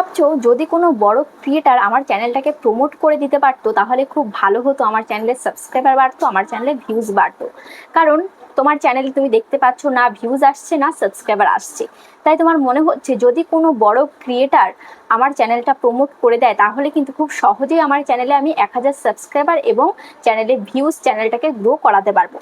ভাবছ যদি কোনো বড় ক্রিয়েটার আমার চ্যানেলটাকে প্রমোট করে দিতে পারতো, তাহলে খুব ভালো হতো, আমার চ্যানেলের সাবস্ক্রাইবার বাড়তো, আমার চ্যানেলের ভিউজ বাড়তো। কারণ তোমার চ্যানেলে তুমি দেখতে পাচ্ছ না ভিউজ আসছে, না সাবস্ক্রাইবার আসছে। তাই তোমার মনে হচ্ছে যদি কোনো বড় ক্রিয়েটার আমার চ্যানেলটা প্রমোট করে দেয়, তাহলে কিন্তু খুব সহজেই আমার চ্যানেলে আমি এক হাজার সাবস্ক্রাইবার এবং চ্যানেলে ভিউজ চ্যানেলটাকে গ্রো করাতে পারব।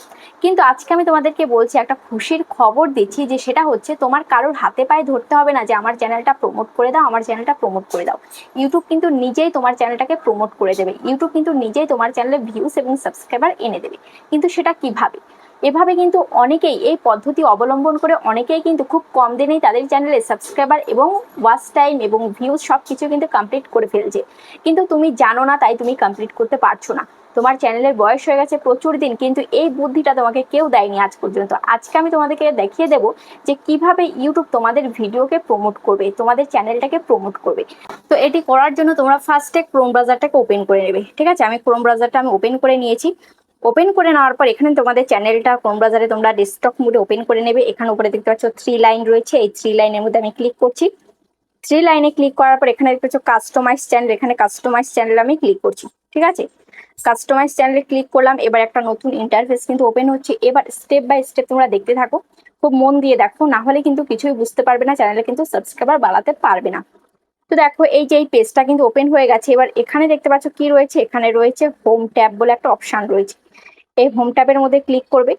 কিন্তু আজকে আমি তোমাদেরকে বলছি, একটা খুশির খবর দিচ্ছি যে সেটা হচ্ছে তোমার কারোর হাতে পায়ে ধরতে হবে না যে আমার চ্যানেলটা প্রমোট করে দাও, আমার চ্যানেলটা প্রমোট করে দাও। ইউটিউব কিন্তু নিজেই তোমার চ্যানেলটাকে প্রমোট করে দেবে। ইউটিউব কিন্তু নিজেই তোমার চ্যানেলে ভিউজ এবং সাবস্ক্রাইবার এনে দেবে। কিন্তু সেটা কীভাবে? এভাবে কিন্তু অনেকেই এই পদ্ধতি অবলম্বন করে অনেকেই কিন্তু খুব কম দিনেই তাদের চ্যানেলে সাবস্ক্রাইবার এবং ওয়াচ টাইম এবং ভিউজ সব কিছু কিন্তু কমপ্লিট করে ফেলছে। কিন্তু তুমি জানো না, তাই তুমি কমপ্লিট করতে পারছ না। তোমার চ্যানেলের বয়স হয়ে গেছে প্রচুর দিন, কিন্তু এই বুদ্ধিটা তোমাকে কেউ দেয়নি আজ পর্যন্ত। আজকে আমি তোমাদেরকে দেখিয়ে দেবো যে কীভাবে ইউটিউব তোমাদের ভিডিওকে প্রমোট করবে, তোমাদের চ্যানেলটাকে প্রমোট করবে। তো এটি করার জন্য তোমরা ফার্স্টে ক্রোম ব্রাউজারটাকে ওপেন করে নেবে, ঠিক আছে? আমি ক্রোম ব্রাউজারটা আমি ওপেন করে নিয়েছি। ওপেন করে নেওয়ার পর এখানে তোমাদের চ্যানেলটা কোন ব্রাউজারে তোমরা ডেস্কটপ মোডে ওপেন করে নেবে। এখানে উপরে দেখতে পাচ্ছ থ্রি লাইন রয়েছে। এই থ্রি লাইনের মধ্যে আমি ক্লিক করছি। থ্রি লাইনে ক্লিক করার পর এখানে দেখতে পাচ্ছ কাস্টমাইজ চ্যানেল এখানে কাস্টমাইজ চ্যানেল আমি ক্লিক করছি। ঠিক আছে? কাস্টমাইজ চ্যানেলে ক্লিক করলাম। এবার একটা নতুন ইন্টারফেস কিন্তু ওপেন হচ্ছে। এবার স্টেপ বাই স্টেপ তোমরা দেখতে থাকো। খুব মন দিয়ে দেখো। না হলে কিন্তু কিছুই বুঝতে পারবে না। চ্যানেলে কিন্তু সাবস্ক্রাইবার বাড়াতে পারবে না। তো দেখো, এই যে এই পেজটা কিন্তু ওপেন হয়ে গেছে। এবার এখানে দেখতে পাচ্ছ কি রয়েছে? এখানে রয়েছে হোম ট্যাব বলে একটা অপশন রয়েছে। এই হোম ট্যাবের মধ্যে ক্লিক করবে।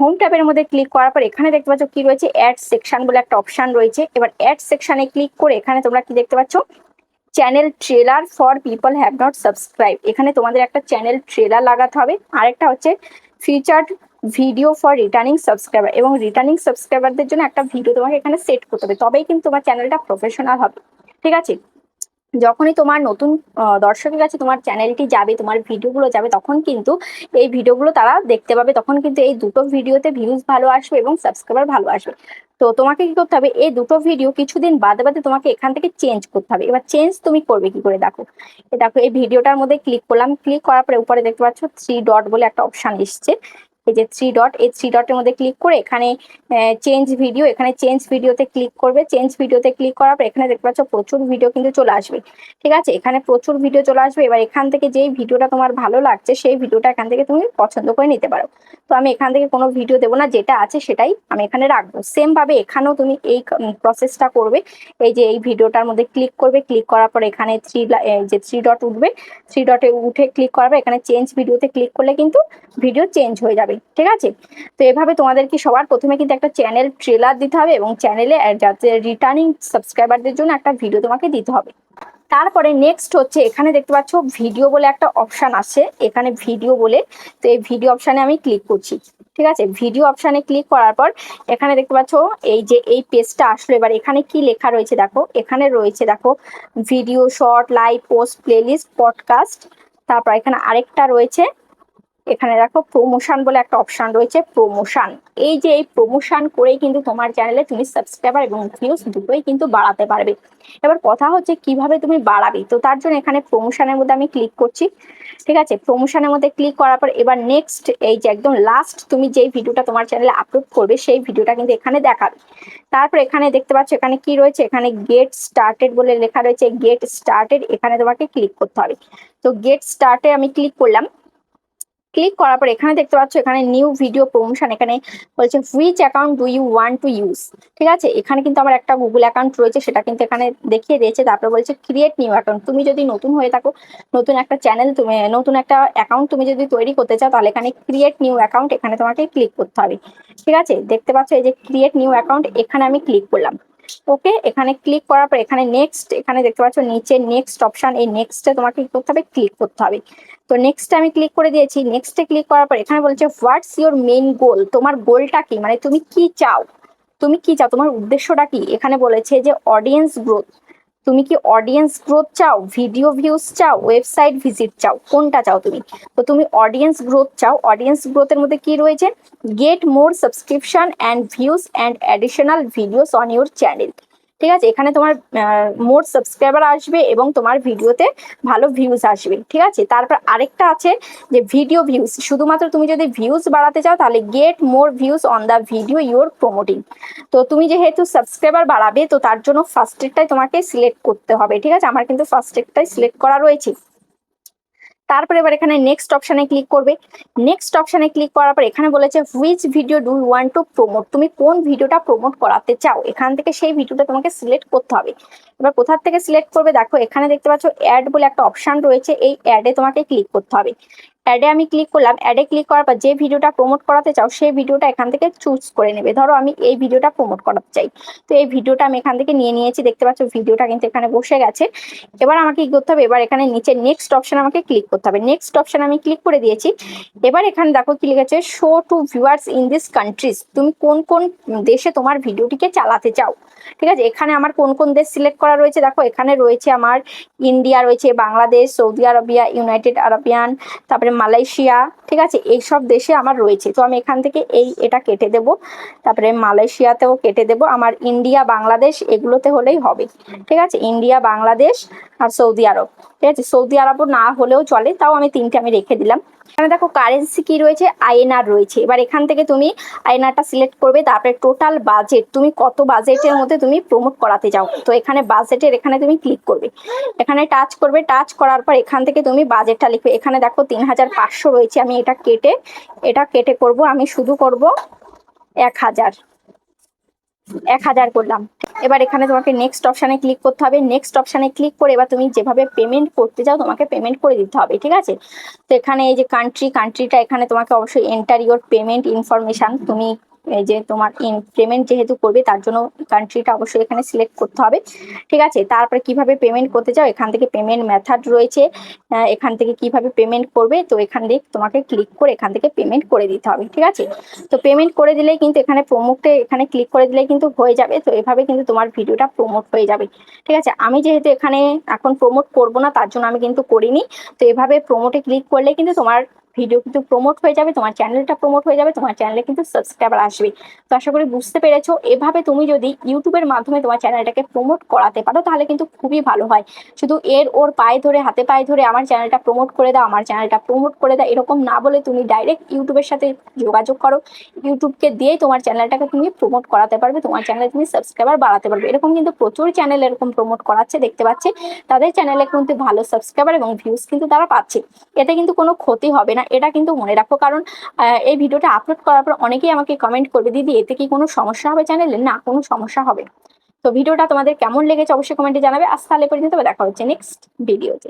হোম ট্যাবের মধ্যে ক্লিক করার পর এখানে দেখতে পাচ্ছ কি রয়েছে? অ্যাড সেকশন বলে একটা অপশন রয়েছে। এবার অ্যাড সেকশনে ক্লিক করে এখানে তোমরা কি দেখতে পাচ্ছ? Channel trailer for people have not subscribe এখানে তোমাদের একটা চ্যানেল ট্রেলার লাগাতে হবে। আরেকটা হচ্ছে featured video for returning subscriber এবং রিটার্নিং সাবস্ক্রাইবারদের জন্য একটা ভিডিও তোমাকে এখানে সেট করতে হবে। তবেই কিন্তু তোমার চ্যানেলটা প্রফেশনাল হবে। ঠিক আছে? যখনই তোমার নতুন দর্শকের কাছে তোমার চ্যানেলটি যাবে, তোমার ভিডিওগুলো যাবে, তখন কিন্তু এই ভিডিওগুলো তারা দেখতে পাবে। তখন কিন্তু এই দুটো ভিডিওতে ভিউজ ভালো আসবে এবং সাবস্ক্রাইবার ভালো আসবে। তো তোমাকে কি করতে হবে? এই দুটো ভিডিও কিছুদিন বাদে বাদে তোমাকে এখান থেকে চেঞ্জ করতে হবে। এবার চেঞ্জ তুমি করবে কি করে? দেখো দেখো, এই ভিডিওটার মধ্যে ক্লিক করলাম। ক্লিক করার পরে উপরে দেখতে পাচ্ছ থ্রি ডট বলে একটা অপশন এসছে। এই যে থ্রি ডট এই থ্রি ডটের মধ্যে ক্লিক করে এখানে চেঞ্জ ভিডিও এখানে চেঞ্জ ভিডিওতে ক্লিক করবে। চেঞ্জ ভিডিওতে ক্লিক করার পর এখানে দেখতে পাচ্ছ প্রচুর ভিডিও কিন্তু চলে আসবে। ঠিক আছে? এখানে প্রচুর ভিডিও চলে আসবে। এবার এখান থেকে যেই ভিডিওটা তোমার ভালো লাগছে, সেই ভিডিওটা এখান থেকে তুমি পছন্দ করে নিতে পারো। তো আমি এখান থেকে কোনো ভিডিও দেবো না, যেটা আছে সেটাই আমি এখানে রাখব। সেম ভাবে এখানেও তুমি এই প্রসেসটা করবে। এই যে এই ভিডিওটার মধ্যে ক্লিক করবে। ক্লিক করার পর এখানে থ্রি যে থ্রি ডট উঠবে। থ্রি ডটে উঠে ক্লিক করাবে এখানে চেঞ্জ ভিডিওতে ক্লিক করলে কিন্তু ভিডিও চেঞ্জ হয়ে যাবে। ঠিক আছে? তো এভাবে তোমাদেরকে সবার প্রথমে কিন্তু একটা চ্যানেল ট্রেলার দিতে হবে এবং চ্যানেলে যাতে রিটার্নিং সাবস্ক্রাইবারদের জন্য একটা ভিডিও তোমাকে দিতে হবে। তারপরে নেক্সট হচ্ছে, এখানে দেখতে পাচ্ছ ভিডিও বলে একটা অপশন আছে। এখানে ভিডিও বলে, তো এই ভিডিও অপশানে আমি ক্লিক করছি, ঠিক আছে? ভিডিও অপশানে ক্লিক করার পর, এখানে দেখতে পাচ্ছ এই যে, এই পেজটা আসলো। এবার এখানে কি লেখা রয়েছে দেখো? এখানে রয়েছে দেখো video short live post playlist podcast তারপর এখানে আরেকটা রয়েছে এখানে দেখো প্রমোশন বলে একটা অপশন রয়েছে প্রমোশন এই যে এই প্রমোশন করেই কিন্তু তোমার চ্যানেলে তুমি সাবস্ক্রাইবার এবং ভিউজ দুটোই কিন্তু বাড়াতে পারবে। এবার কথা হচ্ছে কীভাবে তুমি বাড়াবে? তো তার জন্য এখানে প্রমোশনের মধ্যে আমি ক্লিক করছি, ঠিক আছে? প্রমোশনের মধ্যে ক্লিক করার পর এবার নেক্সট এই যে একদম লাস্ট তুমি যেই ভিডিওটা তোমার চ্যানেলে আপলোড করবে, সেই ভিডিওটা কিন্তু এখানে দেখাবে। তারপর এখানে দেখতে পাচ্ছ এখানে কি রয়েছে? এখানে গেট স্টার্টেড বলে লেখা রয়েছে গেট স্টার্টেড এখানে তোমাকে ক্লিক করতে হবে। তো গেট স্টার্টে আমি ক্লিক করলাম। ক্লিক করার পর এখানে দেখতে পাচ্ছ, এখানে নিউ ভিডিও প্রমোশন এখানে বলছে which account do you want to use ঠিক আছে? এখানে কিন্তু আমার একটা গুগল অ্যাকাউন্ট রয়েছে, সেটা কিন্তু এখানে দেখিয়ে দিয়েছে। তারপর বলছে ক্রিয়েট নিউ অ্যাকাউন্ট তুমি যদি নতুন হয়ে থাকো, নতুন একটা চ্যানেল তুমি, নতুন একটা অ্যাকাউন্ট তুমি যদি তৈরি করতে চাও, তাহলে এখানে ক্রিয়েট নিউ অ্যাকাউন্ট এখানে তোমাকে ক্লিক করতে হবে। ঠিক আছে? দেখতে পাচ্ছ, এই যে ক্রিয়েট নিউ অ্যাকাউন্ট এখানে আমি ক্লিক করলাম। ওকে, এখানে ক্লিক করার পর এখানে নেক্সট এখানে দেখতে পাচ্ছ নিচে নেক্সট অপশান এই নেক্সটে তোমাকে কি করতে হবে? ক্লিক করতে হবে। তো নেক্সট আমি ক্লিক করে দিয়েছি। নেক্সটে ক্লিক করার পর এখানে বলছে হোয়াটস ইউর মেন গোল তোমার গোলটা কি? মানে তুমি কি চাও? তুমি কি চাও? তোমার উদ্দেশ্যটা কি? এখানে বলেছে যে অডিয়েন্স গ্রোথ তুমি কি অডিয়েন্স গ্রোথ চাও ভিডিও ভিউজ চাও ওয়েবসাইট ভিজিট চাও, কোনটা চাও তুমি? তো তুমি অডিয়েন্স গ্রোথ চাও অডিয়েন্স গ্রোথের মধ্যে কি রয়েছে? Get more subscription and views and additional videos on your channel ঠিক আছে? এখানে তোমার মোট সাবস্ক্রাইবার আসবে এবং তোমার ভিডিওতে ভালো ভিউজ আসবে, ঠিক আছে? তারপর আরেকটা আছে যে ভিডিও ভিউজ শুধুমাত্র তুমি যদি ভিউজ বাড়াতে চাও, তাহলে get more views on the video your promoting তো তুমি যেহেতু সাবস্ক্রাইবার বাড়াবে, তো তার জন্য ফার্স্ট এডটাই তোমাকে সিলেক্ট করতে হবে, ঠিক আছে? আমার কিন্তু ফার্স্ট এডটাই সিলেক্ট করা রয়েছে। তারপরে এবার এখানে নেক্সট অপশানে ক্লিক করবে। নেক্সট অপশানে ক্লিক করার পর এখানে বলেছে which video do want to promote তুমি কোন ভিডিওটা প্রমোট করাতে চাও? এখান থেকে সেই ভিডিওটা তোমাকে সিলেক্ট করতে হবে। এবার কোথার থেকে সিলেক্ট করবে? দেখো, এখানে দেখতে পাচ্ছ অ্যাড বলে একটা অপশান রয়েছে। এই অ্যাডে তোমাকে ক্লিক করতে হবে। অ্যাডে আমি ক্লিক করলাম অ্যাডে ক্লিক করার পর যে ভিডিওটা প্রমোট করাতে চাও, সেই ভিডিওটা এখান থেকে চুজ করে নেবে। ধরো আমি এই ভিডিওটা প্রমোট করাতে চাই। তো এই ভিডিওটা আমি এখান থেকে নিয়ে নিয়েছি, দেখতে পাচ্ছ ভিডিওটা কিন্তু এখানে বসে গেছে। এবার আমাকে কি করতে হবে? এবার এখানে নিচে নেক্সট অপশন আমাকে ক্লিক করতে হবে। নেক্সট অপশন আমি ক্লিক করে দিয়েছি। এবার এখানে দেখো কি লিখেছে show to viewers in this countries তুমি কোন কোন দেশে তোমার ভিডিওটিকে চালাতে চাও? ঠিক আছে? এখানে আমার কোন কোন দেশ সিলেক্ট করা রয়েছে? দেখো, এখানে রয়েছে আমার ইন্ডিয়া রয়েছে Bangladesh Saudi Arabia United Arabian তারপরে মালয়েশিয়া, ঠিক আছে? এইসব দেশে আমার রয়েছে। তো আমি এখান থেকে এই এটা কেটে দেব। তারপরে মালয়েশিয়াতেও কেটে দেব। আমার ইন্ডিয়া, বাংলাদেশ এগুলোতে হলেই হবে। ঠিক আছে? ইন্ডিয়া, বাংলাদেশ আর সৌদি আরব। ঠিক আছে? সৌদি আরবও না হলেও চলে। তাও আমি তিনটে আমি রেখে দিলাম। এখানে দেখো কারেন্সি কি রয়েছে? আইএনআর রয়েছে। এবার এখান থেকে তুমি আইএনআরটা সিলেক্ট করবে, তারপরে টোটাল বাজেট তুমি কত বাজেটের মধ্যে তুমি প্রমোট করাতে যাও তো এখানে বাজেটের এখানে তুমি ক্লিক করবে। এখানে টাচ করবে টাচ করার পর এখান থেকে তুমি বাজেটটা লিখবে। এখানে দেখো তিন হাজার পাঁচশো রয়েছে, আমি এটা কেটে এটা কেটে করব, আমি শুধু করব এক হাজার। এক হাজার করলাম। এবার এখানে তোমাকে নেক্সট অপশানে ক্লিক করতে হবে। নেক্সট অপশানে ক্লিক করে এবার তুমি যেভাবে পেমেন্ট করতে চাও, তোমাকে পেমেন্ট করে দিতে হবে, ঠিক আছে? তো এখানে এই যে কান্ট্রি কান্ট্রিটা এখানে তোমাকে অবশ্যই এন্টার ইউর পেমেন্ট ইনফরমেশান তুমি এই যে তোমার পেমেন্ট যেহেতু করবে, তার জন্য কান্ট্রিটা অবশ্যই এখানে সিলেক্ট করতে হবে। ঠিক আছে? তারপরে কীভাবে পেমেন্ট করতে চাও? এখান থেকে পেমেন্ট মেথড রয়েছে। এখান থেকে কীভাবে পেমেন্ট করবে? তো এখান থেকে তোমাকে ক্লিক করে এখান থেকে পেমেন্ট করে দিতে হবে। ঠিক আছে? তো পেমেন্ট করে দিলেই কিন্তু এখানে প্রমোটে এখানে ক্লিক করে দিলেই কিন্তু হয়ে যাবে। তো এভাবে কিন্তু তোমার ভিডিওটা প্রমোট হয়ে যাবে। ঠিক আছে? আমি যেহেতু এখানে এখন প্রমোট করব না, তার জন্য আমি কিন্তু করিনি। তো এভাবে প্রমোটে ক্লিক করলে কিন্তু তোমার ভিডিও কিন্তু প্রমোট হয়ে যাবে, তোমার চ্যানেলটা প্রমোট হয়ে যাবে, তোমার চ্যানেলে কিন্তু সাবস্ক্রাইবার আসবে। তো আশা করি বুঝতে পেরেছ, এভাবে তুমি যদি ইউটিউবের মাধ্যমে তোমার চ্যানেলটাকে প্রমোট করাতে পারো, তাহলে কিন্তু খুবই ভালো হয়। শুধু এর ওর পায়ে ধরে, হাতে পায়ে ধরে আমার চ্যানেলটা প্রমোট করে দাও, আমার চ্যানেলটা প্রমোট করে দাও, এরকম না বলে তুমি ডাইরেক্ট ইউটিউবের সাথে যোগাযোগ করো। ইউটিউবকে দিয়ে তোমার চ্যানেলটাকে তুমি প্রমোট করাতে পারবে, তোমার চ্যানেলে তুমি সাবস্ক্রাইবার বাড়াতে পারবে। এরকম কিন্তু প্রচুর চ্যানেল এরকম প্রমোট করাচ্ছে, দেখতে পাচ্ছে। তাদের চ্যানেলে কিন্তু ভালো সাবস্ক্রাইবার এবং ভিউজ কিন্তু তারা পাচ্ছে। এতে কিন্তু কোনো ক্ষতি হবে না। এটা কিন্তু মনে রাখো, কারণ এই ভিডিওটা আপলোড করার পর অনেকেই আমাকে কমেন্ট করবে, দিদি, এতে কি কোনো সমস্যা হবে চ্যানেলে না, কোনো সমস্যা হবে। তো ভিডিওটা তোমাদের কেমন লেগেছে অবশ্যই কমেন্টে জানাবে। আজ তাহলে পর্যন্ত দেখা হচ্ছে নেক্সট ভিডিওতে